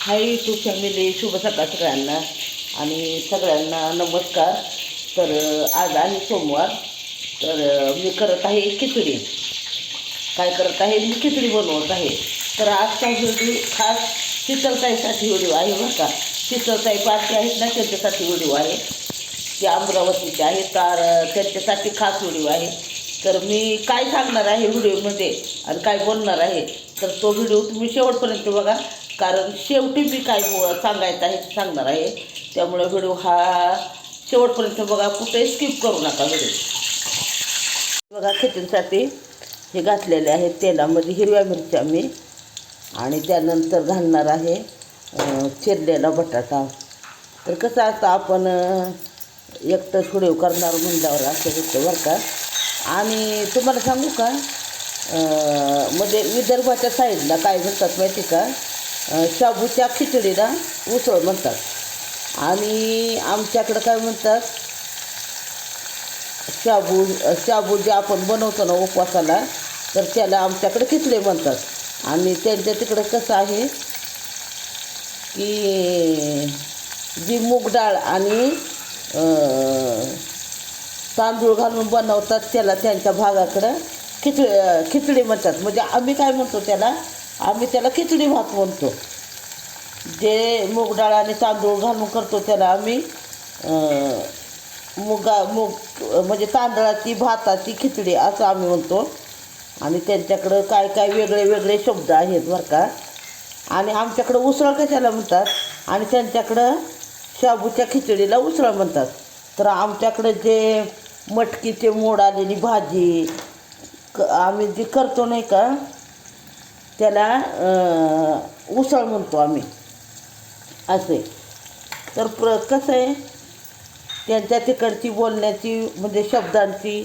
Hi YouTube family शुभ सकाळ सगळ्यांना. आणि सगळ्यांना नमस्कार. तर आज आहे सोमवार. तर मी करत आहे खिचडी. काय करत आहे? मी खिचडी बनवत आहे. तर आजचा व्हिडिओ खास शीतलताईसाठी व्हिडिओ आहे बरं का. शीतलताई पारखे आहेत ना त्यांच्यासाठी व्हिडिओ आहे. ते अमरावतीचे आहे तर त्यांच्यासाठी खास व्हिडिओ आहे. तर मी काय सांगणार आहे व्हिडिओमध्ये आणि काय बोलणार आहे? तर तो व्हिडिओ तुम्ही शेवटपर्यंत बघा. कारण शेवटी मी काय सांगायचं आहे ते सांगणार आहे. त्यामुळे व्हिडिओ हा शेवटपर्यंत बघा कुठेही स्किप करू नका व्हिडिओ. बघा खिचडीसाठी हे घातलेले आहेत तेलामध्ये हिरव्या मिरच्या मी आणि त्यानंतर घालणार आहे चिरलेला बटाटा. तर कसं असतं आपण एकटं व्हिडिओ करणार म्हणल्यावर असं होतं बरं का. आणि तुम्हाला सांगू का मध्ये म्हणजे विदर्भाच्या साईडला काय म्हणतात माहिती का? शाबूच्या खिचडीला उसळ म्हणतात. आणि आमच्याकडं काय म्हणतात शाबू शाबू जे आपण बनवतो ना उपवासाला तर त्याला आमच्याकडे खिचडे म्हणतात. आणि त्यांच्या तिकडं कसं आहे की जी मूग डाळ आणि तांदूळ घालून बनवतात त्याला त्यांच्या भागाकडं खिचडी खिचडी म्हणतात. म्हणजे आम्ही काय म्हणतो त्याला आम्ही त्याला खिचडी भात म्हणतो. जे मूग डाळ आणि तांदूळ घालून करतो त्याला आम्ही मुगा मूग म्हणजे तांदळाची भाताची खिचडी असं आम्ही म्हणतो. आणि त्यांच्याकडं काय काय वेगळे वेगळे शब्द आहेत बरं का. आणि आमच्याकडं उसळ कशाला म्हणतात? आणि त्यांच्याकडं शाबूच्या खिचडीला उसळ म्हणतात. तर आमच्याकडं जे मटकीचे मोड आलेली भाजी क आम्ही जी करतो नाही का त्याला उसळ म्हणतो आम्ही. असे. तर प्र कसं आहे त्यांच्या तिकडची बोलण्याची म्हणजे शब्दांची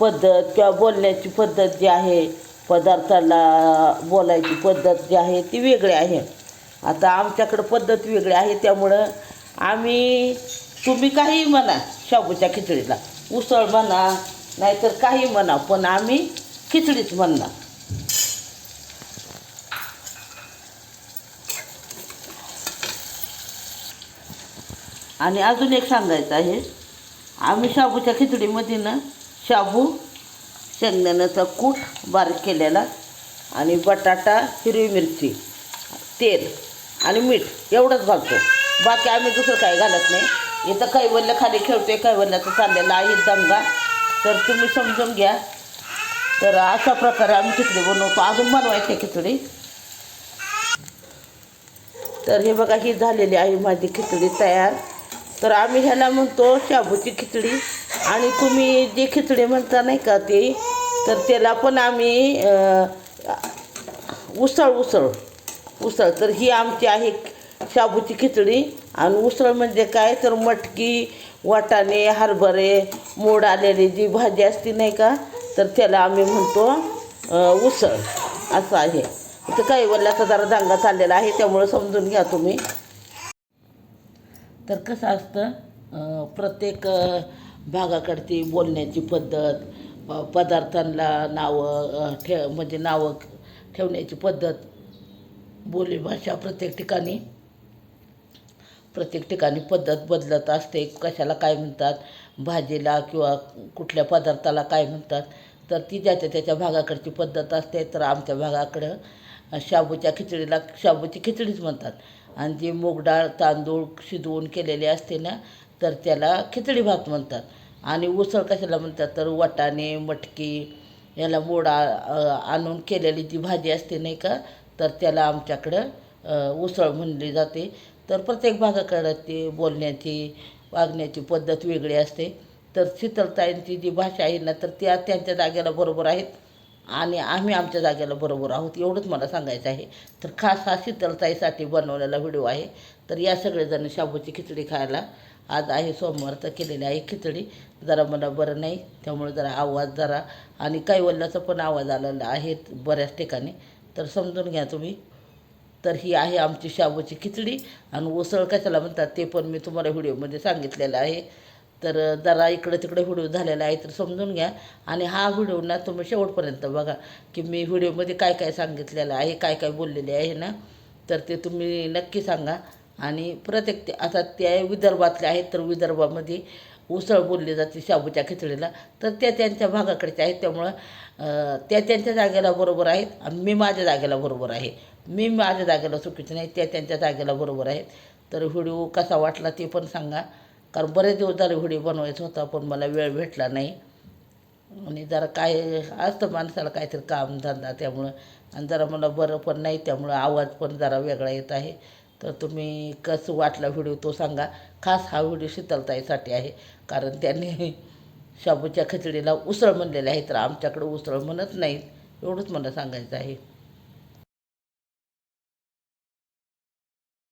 पद्धत किंवा बोलण्याची पद्धत जी आहे पदार्थाला बोलायची पद्धत जी आहे ती वेगळी आहे. आता आमच्याकडं पद्धत वेगळी आहे त्यामुळं आम्ही तुम्ही काही म्हणा शाबूच्या खिचडीला. उसळ म्हणा नाहीतर काही म्हणा पण आम्ही खिचडीच म्हणणार. आणि अजून एक सांगायचं आहे. आम्ही शाबूच्या खिचडीमध्ये ना शाबू शेंगदाण्याचा कूट बारीक केलेला आणि बटाटा हिरवी मिरची तेल आणि मीठ एवढंच घालतो. बाकी आम्ही दुसरं काही घालत नाही. इथं कैवल्य खाली खेळतोय कैवल्याचं चाललेलं आहे दंगा. तर तुम्ही समजून घ्या. तर अशा प्रकारे आम्ही खिचडी बनवतो. अजून बनवायची खिचडी. तर हे बघा ही झालेली आहे माझी खिचडी तयार. तर आम्ही ह्याला म्हणतो शाबूची खिचडी. आणि तुम्ही जे खिचडी म्हणता नाही का ते तर त्याला पण आम्ही उसळ उसळ उसळ. तर ही आमची आहे शाबूची खिचडी. आणि उसळ म्हणजे काय? तर मटकी वाटाणे हरभरे मोड आलेली जी भाजी असते नाही का? तर त्याला आम्ही म्हणतो उसळ. असं आहे. तर काही वल्ल्याचा जरा दांगा चाललेला आहे त्यामुळं समजून घ्या तुम्ही. तर कसं असतं प्रत्येक भागाकडची बोलण्याची पद्धत प- पदार्थांना नावं ठे म्हणजे नावं ठेवण्याची पद्धत बोलीभाषा प्रत्येक ठिकाणी प्रत्येक ठिकाणी पद्धत बदलत असते. कशाला काय म्हणतात? भाजीला किंवा कुठल्या पदार्थाला काय म्हणतात? तर ती ज्याच्या त्याच्या भागाकडची पद्धत असते. तर आमच्या भागाकडं शाबूच्या खिचडीला शाबूची खिचडीच म्हणतात. आणि जे मूग डाळ तांदूळ शिजवून केलेली असते ना तर त्याला खिचडी भात म्हणतात. आणि उसळ कशाला म्हणतात? तर वाटाणे मटकी याला मोडा आणून केलेली जी भाजी असते नाही का तर त्याला आमच्याकडं उसळ म्हणली जाते. तर प्रत्येक भागाकडं ती बोलण्याची वागण्याची पद्धत वेगळी असते. तर शीतलताईंची जी भाषा आहे ना तर त्या त्यांच्या जागेला बरोबर आहेत. आणि आम्ही आमच्या जागेला बरोबर आहोत. एवढंच मला सांगायचं आहे. तर खास हा शीतलताईसाठी बनवलेला व्हिडिओ आहे. तर या सगळेजण शाबूची खिचडी खायला आज आहे सोमवार तर केलेली आहे खिचडी. जरा मला बरं नाही त्यामुळे जरा आवाज जरा आणि कैवल्याचा पण आवाज आलेला आहे बऱ्याच ठिकाणी. तर समजून घ्या तुम्ही. तर ही आहे आमची शाबूची खिचडी आणि उसळ कशाला म्हणतात ते पण मी तुम्हाला व्हिडिओमध्ये सांगितलेलं आहे. तर जरा इकडं तिकडे व्हिडिओ झालेला आहे तर समजून घ्या. आणि हा व्हिडिओ ना तुम्ही शेवटपर्यंत बघा की मी व्हिडिओमध्ये काय काय सांगितलेलं आहे काय काय बोललेले आहे ना तर ते तुम्ही नक्की सांगा. आणि प्रत्येक ते आता त्या विदर्भातले आहेत तर विदर्भामध्ये उसळ बोलली जाते शाबूच्या खिचडीला. तर त्या त्यांच्या भागाकडेच आहेत त्यामुळं त्या त्यांच्या जागेला बरोबर आहेत आणि मी माझ्या जागेला बरोबर आहे. मी माझ्या जागेला चुकीचं नाही त्या त्यांच्या जागेला बरोबर आहेत. तर व्हिडिओ कसा वाटला ते पण सांगा. कारण बरेच दिवस झाले व्हिडिओ बनवायचा होता पण मला वेळ भेटला नाही. आणि जरा काय असतं माणसाला काहीतरी काम धंदा त्यामुळं. आणि जरा मला बरं पण नाही त्यामुळं आवाज पण जरा वेगळा येत आहे. तर तुम्ही कसं वाटला व्हिडिओ तो सांगा. खास हा व्हिडिओ शीतलताईसाठी आहे. कारण त्यांनी शाबूच्या खिचडीला उसळ म्हणलेले आहे तर आमच्याकडं उसळ म्हणत नाहीत. एवढंच मला सांगायचं आहे.